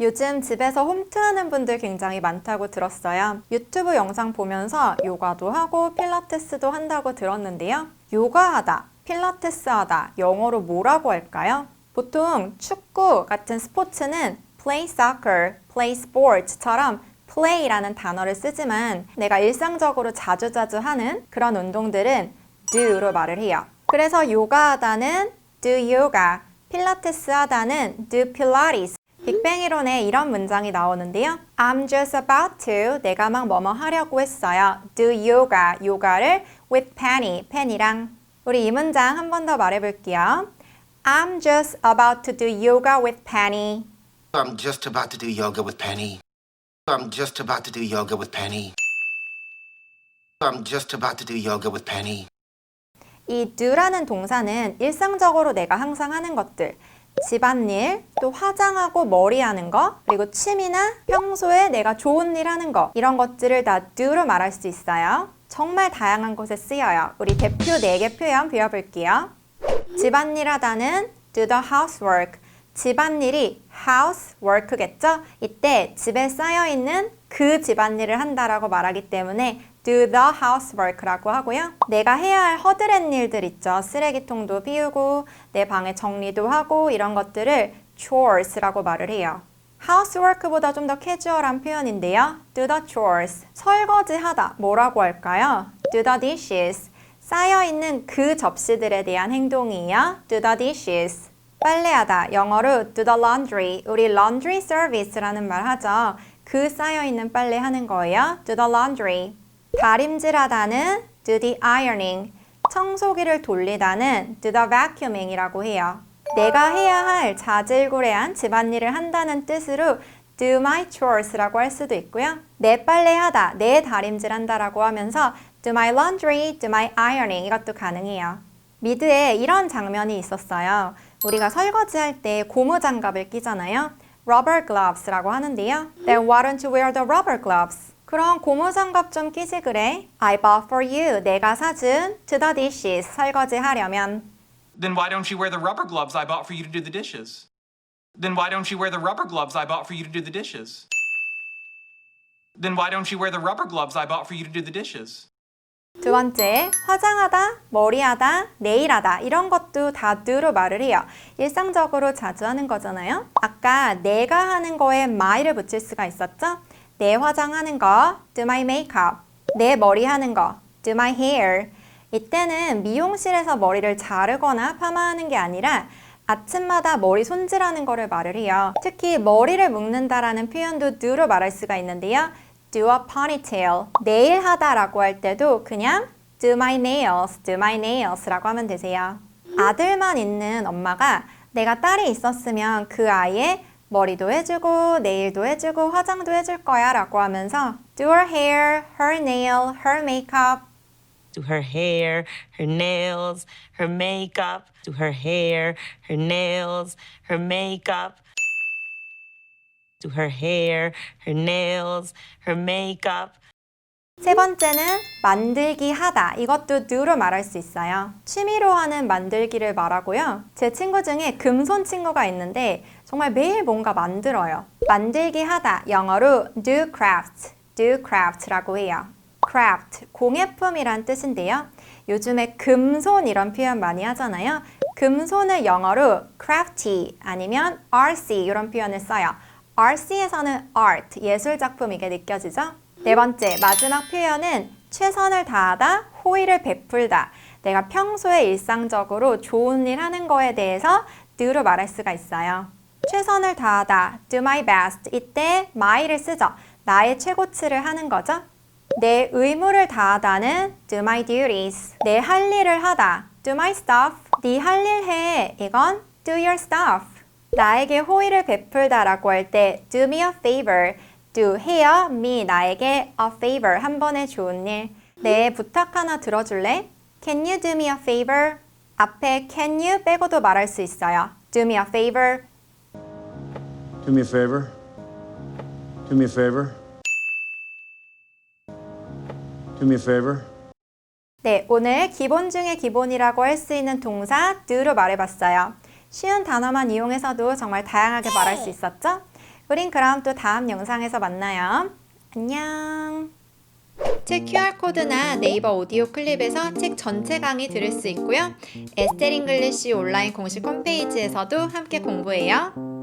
요즘 집에서 홈트 하는 분들 굉장히 많다고 들었어요. 유튜브 영상 보면서 요가도 하고 필라테스도 한다고 들었는데요. 요가하다, 필라테스 하다, 영어로 뭐라고 할까요? 보통 축구 같은 스포츠는 play soccer, play sports처럼 play라는 단어를 쓰지만 내가 일상적으로 자주자주 하는 그런 운동들은 do로 말을 해요. 그래서 요가하다는 do yoga, 필라테스 하다는 do pilates. 빅뱅 이론에 이런 문장이 나오는데요. I'm just about to, 내가 막 뭐뭐 하려고 했어요. do yoga, 요가를 with Penny, 펜이랑. 우리 이 문장 한 번 더 말해볼게요. I'm just about to do yoga with Penny. I'm just about to do yoga with Penny. I'm just about to do yoga with Penny. I'm just about to do yoga with Penny. 이 do라는 동사는 일상적으로 내가 항상 하는 것들, 집안일, 또 화장하고 머리하는 거, 그리고 취미나 평소에 내가 좋은 일 하는 거, 이런 것들을 다 do로 말할 수 있어요. 정말 다양한 곳에 쓰여요. 우리 대표 4개 표현 배워볼게요. 집안일 하다는 do the housework. 집안일이 housework겠죠? 이때 집에 쌓여있는 그 집안일을 한다라고 말하기 때문에 do the housework라고 하고요. 내가 해야 할 허드렛 일들 있죠. 쓰레기통도 비우고 내 방에 정리도 하고 이런 것들을 chores라고 말을 해요. housework보다 좀 더 캐주얼한 표현인데요. do the chores. 설거지 하다. 뭐라고 할까요? do the dishes. 쌓여있는 그 접시들에 대한 행동이에요. do the dishes. 빨래하다. 영어로 do the laundry. 우리 laundry service라는 말 하죠. 그 쌓여있는 빨래 하는 거예요. do the laundry. 다림질하다는 do the ironing. 청소기를 돌리다는 do the vacuuming이라고 해요. 내가 해야 할 자질구레한 집안일을 한다는 뜻으로 do my chores라고 할 수도 있고요. 내 빨래하다, 내 다림질한다라고 하면서 do my laundry, do my ironing 이것도 가능해요. 미드에 이런 장면이 있었어요. 우리가 설거지할 때 고무 장갑을 끼잖아요. rubber gloves라고 하는데요. Then why don't you wear the rubber gloves? 그럼 고무 장갑 좀 끼지 그래? I bought for you. 내가 사준 to the dishes. 설거지 하려면. Then why don't you wear the rubber gloves I bought for you to do the dishes? Then why don't you wear the rubber gloves I bought for you to do the dishes? Then why don't you wear the rubber gloves I bought for you to do the dishes? 두 번째, 화장하다, 머리하다, 네일하다 이런 것도 다 do로 말을 해요. 일상적으로 자주 하는 거잖아요. 아까 내가 하는 거에 my를 붙일 수가 있었죠? 내 화장하는 거, do my makeup. 내 머리 하는 거, do my hair. 이때는 미용실에서 머리를 자르거나 파마하는 게 아니라 아침마다 머리 손질하는 거를 말을 해요. 특히 머리를 묶는다라는 표현도 do로 말할 수가 있는데요. do a ponytail. 네일 하다라고 할 때도 그냥 do my nails, do my nails라고 하면 되세요. 아들만 있는 엄마가 내가 딸이 있었으면 그 아이의 머리도 해주고 네일도 해주고 화장도 해줄 거야 라고 하면서 do her hair, her nail, her makeup do her hair, her nails, her makeup, do her hair, her nails, her makeup, do her hair, her nails, her makeup. 세 번째는 만들기 하다. 이것도 do로 말할 수 있어요. 취미로 하는 만들기를 말하고요. 제 친구 중에 금손 친구가 있는데 정말 매일 뭔가 만들어요. 만들기 하다. 영어로 do craft, do craft라고 해요. craft, 공예품이란 뜻인데요. 요즘에 금손 이런 표현 많이 하잖아요. 금손을 영어로 crafty 아니면 RC 이런 표현을 써요. RC에서는 art, 예술 작품 이게 느껴지죠? 네 번째, 마지막 표현은 최선을 다하다, 호의를 베풀다. 내가 평소에 일상적으로 좋은 일 하는 거에 대해서 do로 말할 수가 있어요. 최선을 다하다, do my best. 이때 my를 쓰죠. 나의 최고치를 하는 거죠. 내 의무를 다하다는 do my duties. 내 할 일을 하다, do my stuff. 네 할 일 해. 이건 do your stuff. 나에게 호의를 베풀다라고 할 때 do me a favor. do 해요. me 나에게 a favor 한 번의 좋은 일. 내 부탁 하나 들어줄래? Can you do me a favor? 앞에 can you 빼고도 말할 수 있어요. Do me a favor. Do me a favor. Do me a favor. Do me a favor. 네, 오늘 기본 중에 기본이라고 할 수 있는 동사 do로 말해봤어요. 쉬운 단어만 이용해서도 정말 다양하게 말할 수 있었죠? 우린 그럼 또 다음 영상에서 만나요. 안녕. 책 QR코드나 네이버 오디오 클립에서 책 전체 강의 들을 수 있고요. 에스텔 잉글리시 온라인 공식 홈페이지에서도 함께 공부해요.